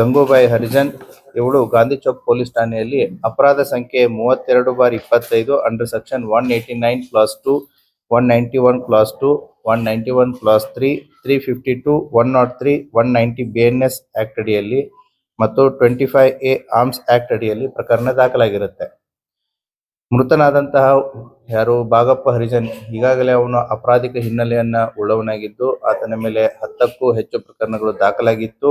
ಗಂಗೂಬಾಯಿ ಹರಿಜನ್, ಇವಳು ಗಾಂಧಿ ಚೌಕ್ ಪೊಲೀಸ್ ಠಾಣೆಯಲ್ಲಿ ಅಪರಾಧ ಸಂಖ್ಯೆ ಮೂವತ್ತೆರಡು ಬಾರ್ ಇಪ್ಪತ್ತೈದು under section one eighty nine clause two one ninety one clause two one ninety one clause three three fifty two one not three one ninety B N S act ಅಡಿಯಲ್ಲಿ ಮತ್ತು twenty five A arms act ಅಡಿಯಲ್ಲಿ ಪ್ರಕರಣ ದಾಖಲಾಗಿರುತ್ತೆ. ಮೃತನಾದಂತಹ ಯಾರು? ಬಾಗಪ್ಪ ಹರಿಜನ್. ಈಗಾಗಲೇ ಅವನು ಅಪರಾಧಿಕ ಹಿನ್ನೆಲೆಯನ್ನ ಉಳ್ಳವನಾಗಿದ್ದು, ಆತನ ಮೇಲೆ ಹತ್ತಕ್ಕೂ ಹೆಚ್ಚು ಪ್ರಕರಣಗಳು ದಾಖಲಾಗಿತ್ತು.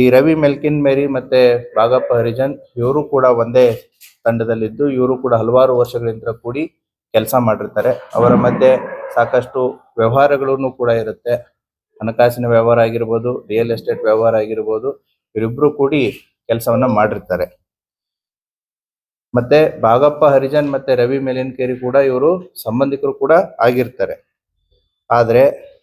ಈ ರವಿ ಮೆಲ್ಕಿನ್ ಮೇರಿ ಮತ್ತೆ ಬಾಗಪ್ಪ ಹರಿಜನ್ ಇವರು ಕೂಡ ಒಂದೇ ತಂಡದಲ್ಲಿದ್ದು, ಇವರು ಕೂಡ ಹಲವಾರು ವರ್ಷಗಳಿಂದ ಕೂಡಿ ಕೆಲಸ ಮಾಡಿರ್ತಾರೆ. ಅವರ ಮಧ್ಯೆ ಸಾಕಷ್ಟು ವ್ಯವಹಾರಗಳನ್ನು ಕೂಡ ಇರುತ್ತೆ. ಹಣಕಾಸಿನ ವ್ಯವಹಾರ ಆಗಿರ್ಬೋದು, ರಿಯಲ್ ಎಸ್ಟೇಟ್ ವ್ಯವಹಾರ ಆಗಿರ್ಬೋದು, ಇವರಿಬ್ರು ಕೂಡಿ ಕೆಲಸವನ್ನ ಮಾಡಿರ್ತಾರೆ. ಮತ್ತೆ ಬಾಗಪ್ಪ ಹರಿಜನ್ ಮತ್ತೆ ರವಿ ಮೆಲಿನ್ಕೇರಿ ಕೂಡ ಇವರು ಸಂಬಂಧಿಕರು ಕೂಡ ಆಗಿರ್ತಾರೆ. ಆದ್ರೆ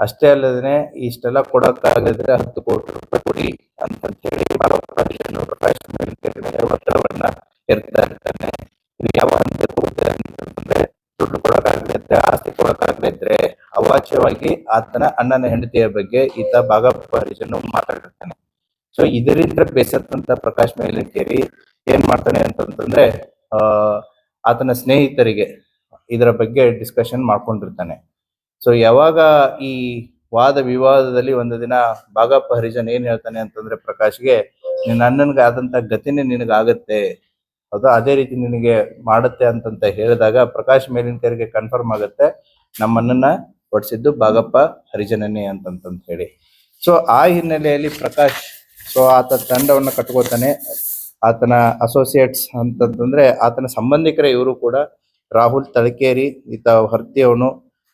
ಅಷ್ಟೇ ಅಲ್ಲದೆ ಇಷ್ಟೆಲ್ಲ ಕೊಡಕ್ಕಾಗದ್ರೆ ಹತ್ತು ಕೋಟಿ ರೂಪಾಯಿ ಕೊಡಿ ಅಂತ ಹೇಳಿ ಮೇಲೆ ಒತ್ತಡವನ್ನ ಇರ್ತಾ ಇರ್ತಾನೆ. ಯಾವ ಹಂತಕ್ಕೆ ಅಂತಂದ್ರೆ ದುಡ್ಡು ಕೊಡೋಕ್ಕಾಗದಿದ್ರೆ ಆಸ್ತಿ ಕೊಡೋಕ್ಕಾಗದಿದ್ರೆ ಅವಾಚ್ಯವಾಗಿ ಆತನ ಅಣ್ಣನ ಹೆಂಡತಿಯ ಬಗ್ಗೆ ಈತ ಭಾಗ ಹರಿಜನ್ ಮಾತಾಡಿರ್ತಾನೆ ಸೊ ಇದರಿಂದ ಬೇಸತ್ತಂತ ಪ್ರಕಾಶ್ ಮೇಲಿಕೇರಿ ಏನ್ ಮಾಡ್ತಾನೆ ಅಂತಂತಂದ್ರೆ ಆತನ ಸ್ನೇಹಿತರಿಗೆ ಇದರ ಬಗ್ಗೆ ಡಿಸ್ಕಷನ್ ಮಾಡ್ಕೊಂಡಿರ್ತಾನೆ. ಸೊ ಯಾವಾಗ ಈ ವಾದ ವಿವಾದದಲ್ಲಿ ಒಂದು ದಿನ ಬಾಗಪ್ಪ ಹರಿಜನ್ ಏನ್ ಹೇಳ್ತಾನೆ ಅಂತಂದ್ರೆ, ಪ್ರಕಾಶ್ಗೆ ನಿನ್ನ ಅಣ್ಣನ್ಗೆ ಆದಂತ ಗತಿನೇ ನಿನಗಾಗತ್ತೆ. ಅದು ಅದೇ ರೀತಿ ನಿನಗೆ ಮಾಡುತ್ತೆ ಅಂತಂತ ಹೇಳಿದಾಗ ಪ್ರಕಾಶ್ ಮೇಲಿನ ಕನ್ಫರ್ಮ್ ಆಗುತ್ತೆ ನಮ್ಮನ್ನ ಹೊಡ್ಸಿದ್ದು ಬಾಗಪ್ಪ ಹರಿಜನನೇ ಅಂತಂತ ಹೇಳಿ. ಸೊ ಆ ಹಿನ್ನೆಲೆಯಲ್ಲಿ ಪ್ರಕಾಶ್ ಸೊ ಆತ ತಂಡವನ್ನು ಕಟ್ಕೋತಾನೆ. ಆತನ ಅಸೋಸಿಯೇಟ್ಸ್ ಅಂತಂತಂದ್ರೆ, ಆತನ ಸಂಬಂಧಿಕರ ಇವರು ಕೂಡ. ರಾಹುಲ್ ತಳಕೇರಿ, ಈತ ಹೊರ್ತಿಯವನು.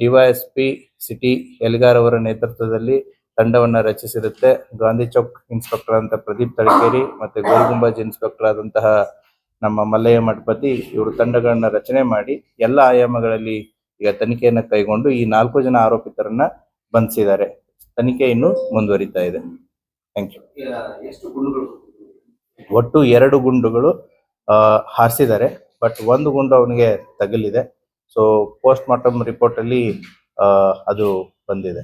ಡಿವೈಎಸ್ಪಿ ಸಿಟಿ ಎಲ್ಗಾರ್ ಅವರ ನೇತೃತ್ವದಲ್ಲಿ ತಂಡವನ್ನ ರಚಿಸಿರುತ್ತೆ. ಗಾಂಧಿ ಚೌಕ್ ಇನ್ಸ್ಪೆಕ್ಟರ್ ಅಂತ ಪ್ರದೀಪ್ ತಳಕೇರಿ ಮತ್ತೆ ಗೋಲ್ಗುಂಬಾಜ್ ಇನ್ಸ್ಪೆಕ್ಟರ್ ಆದಂತಹ ನಮ್ಮ ಮಲ್ಲಯ್ಯ ಮಠಪತಿ ಇವರು ತಂಡಗಳನ್ನ ರಚನೆ ಮಾಡಿ ಎಲ್ಲ ಆಯಾಮಗಳಲ್ಲಿ ಈಗ ತನಿಖೆಯನ್ನು ಕೈಗೊಂಡು ಈ ನಾಲ್ಕು ಜನ ಆರೋಪಿತರನ್ನ ಬಂಧಿಸಿದ್ದಾರೆ. ತನಿಖೆ ಇನ್ನು ಮುಂದುವರಿತಾ ಇದೆ. ಥ್ಯಾಂಕ್ ಯು ಒಟ್ಟು ಎರಡು ಗುಂಡುಗಳು ಹಾರಿಸಿದ್ದಾರೆ. ಬಟ್ ಒಂದು ಗುಂಡು ಅವನಿಗೆ ತಗಲಿದೆ. ಸೊ ಪೋಸ್ಟ್ ಮಾರ್ಟಮ್ ರಿಪೋರ್ಟ್ ಅಲ್ಲಿ ಅದು ಬಂದಿದೆ.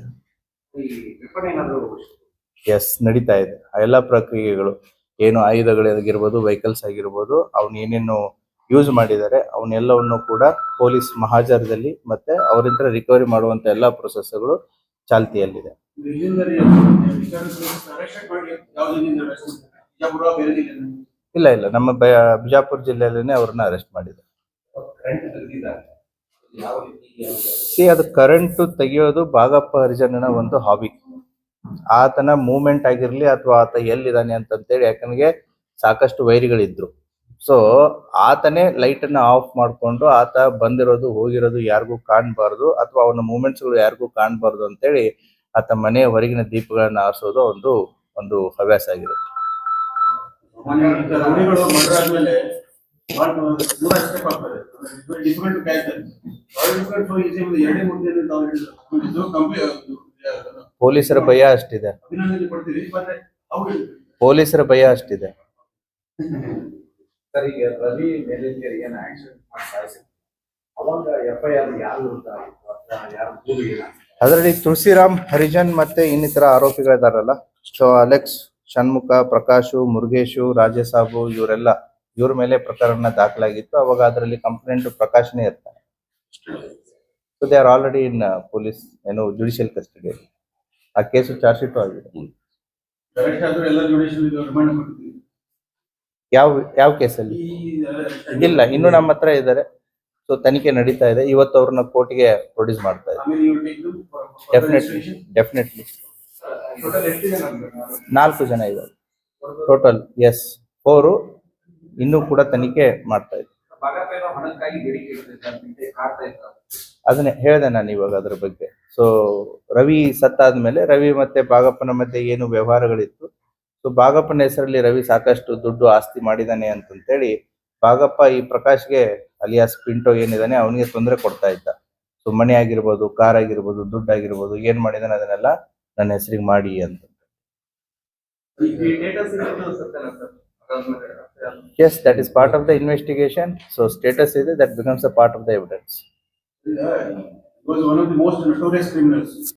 ಎಸ್ ನಡೀತಾ ಇದೆ. ಆ ಎಲ್ಲ ಪ್ರಕ್ರಿಯೆಗಳು ಏನು ಆಯುಧಗಳಾಗಿರ್ಬೋದು ವೆಹಿಕಲ್ಸ್ ಆಗಿರ್ಬೋದು ಅವನು ಏನೇನು ಯೂಸ್ ಮಾಡಿದ್ದಾರೆ ಅವನ್ನೆಲ್ಲವನ್ನು ಕೂಡ ಪೊಲೀಸ್ ಮಹಾಜಾರದಲ್ಲಿ ಮತ್ತೆ ಅವರಿಂದ ರಿಕವರಿ ಮಾಡುವಂತ ಎಲ್ಲಾ ಪ್ರೊಸೆಸ್ಗಳು ಚಾಲ್ತಿಯಲ್ಲಿದೆ. ಇಲ್ಲ ಇಲ್ಲ. ನಮ್ಮ ಬಿಜಾಪುರ ಜಿಲ್ಲೆಯಲ್ಲೇ ಅವ್ರನ್ನ ಅರೆಸ್ಟ್ ಮಾಡಿದ್ದಾರೆ. ಸಿ ಅದು ಕರೆಂಟ್ ತೆಗೆಯೋದು ಭಾಗಪ್ಪ ಹರಿಜನನ ಒಂದು ಹಾಬಿ ಆತನ ಮೂವ್ಮೆಂಟ್ ಆಗಿರ್ಲಿ ಅಥವಾ ಆತ ಎಲ್ಲಿದ್ದಾನೆ ಅಂತಂತೇಳಿ ಯಾಕಂದ್ರೆ ಸಾಕಷ್ಟು ವೈರಿಗಳಿದ್ರು. ಸೊ ಆತನೇ ಲೈಟ್ ಅನ್ನ ಆಫ್ ಮಾಡಿಕೊಂಡು ಆತ ಬಂದಿರೋದು ಹೋಗಿರೋದು ಯಾರಿಗೂ ಕಾಣಬಾರ್ದು ಅಥವಾ ಅವನ ಮೂಮೆಂಟ್ಸ್ಗಳು ಯಾರಿಗೂ ಕಾಣಬಾರ್ದು ಅಂತೇಳಿ ಆತ ಮನೆಯ ಹೊರಗಿನ ದೀಪಗಳನ್ನ ಆರಿಸೋದು ಒಂದು ಒಂದು ಹವ್ಯಾಸ ಆಗಿರುತ್ತೆ. ಪೊಲೀಸರ ಭಯ ಅಷ್ಟಿದೆ. ಪೊಲೀಸರ ಭಯ ಅಷ್ಟಿದೆ. ರವಿ ಅದರಲ್ಲಿ ತುಳಸಿರಾಮ್ ಹರಿಜನ್ ಮತ್ತೆ ಇನ್ನಿತರ ಆರೋಪಿಗಳಿದಾರಲ್ಲ. ಸೊ ಅಲೆಕ್ಸ್ ಷಣ್ಮುಖ ಪ್ರಕಾಶು ಮುರುಗೇಶು ರಾಜಸಾಬು ಇವರೆಲ್ಲ ಇವ್ರ ಮೇಲೆ ಪ್ರಕರಣ ದಾಖಲಾಗಿತ್ತು. ಅವಾಗ ಅದರಲ್ಲಿ ಕಂಪ್ಲೇಂಟ್ ಪ್ರಕಾಶನೇ ಇರ್ತಾರೆ so they are already in police ಏನು ಜುಡಿಷಿಯಲ್ ಕಸ್ಟಡಿ ಆ ಕೇಸು ಚಾರ್ಜ್ ಶೀಟು ಆಗಿದೆ. ಯಾವ ಯಾವ ಕೇಸಲ್ಲಿ? ಇಲ್ಲ ಇನ್ನು ನಮ್ಮ ಹತ್ರ ಇದ್ದಾರೆ. ಸೊ ತನಿಖೆ ನಡೀತಾ ಇದೆ. ಇವತ್ತು ಅವ್ರನ್ನ ಕೋರ್ಟ್ಗೆ ಪ್ರೊಡ್ಯೂಸ್ ಮಾಡ್ತಾ ಇದೆ ಡೆಫಿನೆಟ್ಲಿ? ನಾಲ್ಕು ಜನ ಇದ್ದಾರೆ. ಟೋಟಲ್ ಎಸ್ ಫೋರು ಇನ್ನೂ ಕೂಡ ತನಿಖೆ ಮಾಡ್ತಾ ಇದೆ ಹಣಕ್ಕಾಗಿ ಬೇಡಿಕೆ ಇಡ್ತಿದ್ದಾರೆ ಅಂತ ಕಾಡ್ತಾ ಇದ್ದಾರೆ ಅದನ್ನೇ ಹೇಳಿದೆ ನಾನು ಇವಾಗ ಅದ್ರ ಬಗ್ಗೆ. ಸೊ ರವಿ ಸತ್ತಾದ್ಮೇಲೆ ರವಿ ಮತ್ತೆ ಬಾಗಪ್ಪನ ಮಧ್ಯೆ ಏನು ವ್ಯವಹಾರಗಳಿತ್ತು? ಸೊ ಬಾಗಪ್ಪನ ಹೆಸರಲ್ಲಿ ರವಿ ಸಾಕಷ್ಟು ದುಡ್ಡು ಆಸ್ತಿ ಮಾಡಿದಾನೆ ಅಂತಂತೇಳಿ ಬಾಗಪ್ಪ ಈ ಪ್ರಕಾಶ್ಗೆ ಅಲಿಯಾಸ್ ಪಿಂಟೋ ಏನಿದಾನೆ ಅವನಿಗೆ ತೊಂದರೆ ಕೊಡ್ತಾ ಇದ್ದ. ಸೊ ಮನೆ ಆಗಿರ್ಬೋದು ಕಾರ್ ಆಗಿರ್ಬೋದು ದುಡ್ಡು ಆಗಿರ್ಬೋದು ಏನ್ ಮಾಡಿದಾನೆ ಅದನ್ನೆಲ್ಲ ನನ್ನ ಹೆಸರಿಗೆ ಮಾಡಿ ಅಂತ. Yes, that is part of the investigation. So status is that becomes a part of the evidence. He was one of the most notorious criminals.